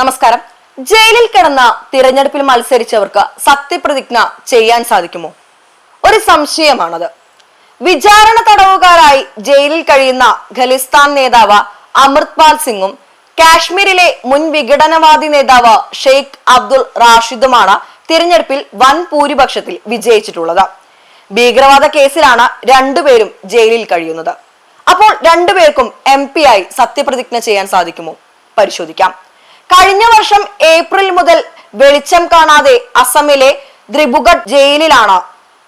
നമസ്കാരം. ജയിലിൽ കിടന്ന തിരഞ്ഞെടുപ്പിൽ മത്സരിച്ചവർക്ക് സത്യപ്രതിജ്ഞ ചെയ്യാൻ സാധിക്കുമോ? ഒരു സംശയമാണത്. വിചാരണ തടവുകാരായി ജയിലിൽ കഴിയുന്ന ഖലിസ്ഥാൻ നേതാവ് അമൃത്പാൽ സിംഗും കാശ്മീരിലെ മുൻ വിഘടനവാദി നേതാവ് ഷെയ്ഖ് അബ്ദുൾ റാഷിദുമാണ് തിരഞ്ഞെടുപ്പിൽ വൻ ഭൂരിപക്ഷത്തിൽ വിജയിച്ചിട്ടുള്ളത്. ഭീകരവാദ കേസിലാണ് രണ്ടുപേരും ജയിലിൽ കഴിയുന്നത്. അപ്പോൾ രണ്ടുപേർക്കും എം പി ആയി സത്യപ്രതിജ്ഞ ചെയ്യാൻ സാധിക്കുമോ? പരിശോധിക്കാം. കഴിഞ്ഞ വർഷം ഏപ്രിൽ മുതൽ വെളിച്ചം കാണാതെ അസമിലെ ദ്രിബുഗഡ് ജയിലിലാണ്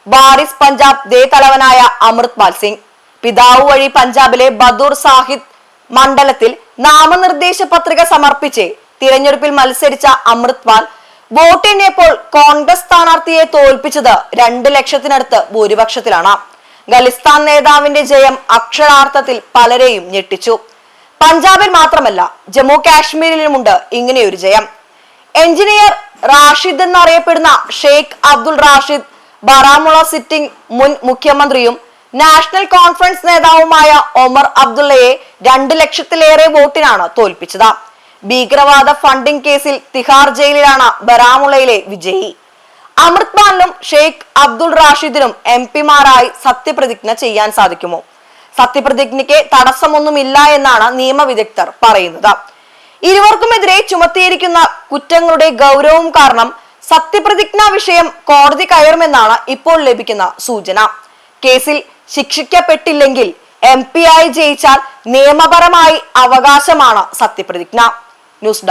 ബാറിസ് പഞ്ചാബ് ദേ തലവനായ അമൃത്പാൽ സിംഗ്. പിതാവ് വഴി പഞ്ചാബിലെ ബദൂർ സാഹിദ് മണ്ഡലത്തിൽ നാമനിർദ്ദേശ പത്രിക സമർപ്പിച്ച് തിരഞ്ഞെടുപ്പിൽ മത്സരിച്ച അമൃത്പാൽ വോട്ടെണ്ണിയപ്പോൾ കോൺഗ്രസ് സ്ഥാനാർത്ഥിയെ തോൽപ്പിച്ചത് രണ്ട് ലക്ഷത്തിനടുത്ത് ഭൂരിപക്ഷത്തിലാണ്. ഖലിസ്ഥാൻ നേതാവിന്റെ ജയം അക്ഷരാർത്ഥത്തിൽ പലരെയും ഞെട്ടിച്ചു. പഞ്ചാബിൽ മാത്രമല്ല ജമ്മു കാശ്മീരിലുമുണ്ട് ഇങ്ങനെയൊരു ജയം. എഞ്ചിനീയർ റാഷിദ് എന്നറിയപ്പെടുന്ന ഷെയ്ഖ് അബ്ദുൾ റാഷിദ് ബറാമുള സിറ്റിംഗ് മുൻ മുഖ്യമന്ത്രിയും നാഷണൽ കോൺഫറൻസ് നേതാവുമായ ഒമർ അബ്ദുള്ളയെ രണ്ട് ലക്ഷത്തിലേറെ വോട്ടിനാണ് തോൽപ്പിച്ചത്. ഭീകരവാദ ഫണ്ടിംഗ് കേസിൽ തിഹാർ ജയിലിലാണ് ബറാമുളയിലെ വിജയി. അമൃത്പാലിനും ഷെയ്ഖ് അബ്ദുൾ റാഷിദിനും എം പിമാരായി സത്യപ്രതിജ്ഞ ചെയ്യാൻ സാധിക്കുമോ? സത്യപ്രതിജ്ഞയ്ക്ക് തടസ്സമൊന്നുമില്ല എന്നാണ് നിയമവിദഗ്ധർ പറയുന്നത്. ഇരുവർക്കുമെതിരെ ചുമത്തിയിരിക്കുന്ന കുറ്റങ്ങളുടെ ഗൗരവം കാരണം സത്യപ്രതിജ്ഞാ വിഷയം കോടതി കയറുമെന്നാണ് ഇപ്പോൾ ലഭിക്കുന്ന സൂചന. കേസിൽ ശിക്ഷിക്കപ്പെട്ടില്ലെങ്കിൽ എം പി ആയി ജയിച്ചാൽ നിയമപരമായി അവകാശമാണ് സത്യപ്രതിജ്ഞ. ന്യൂസ്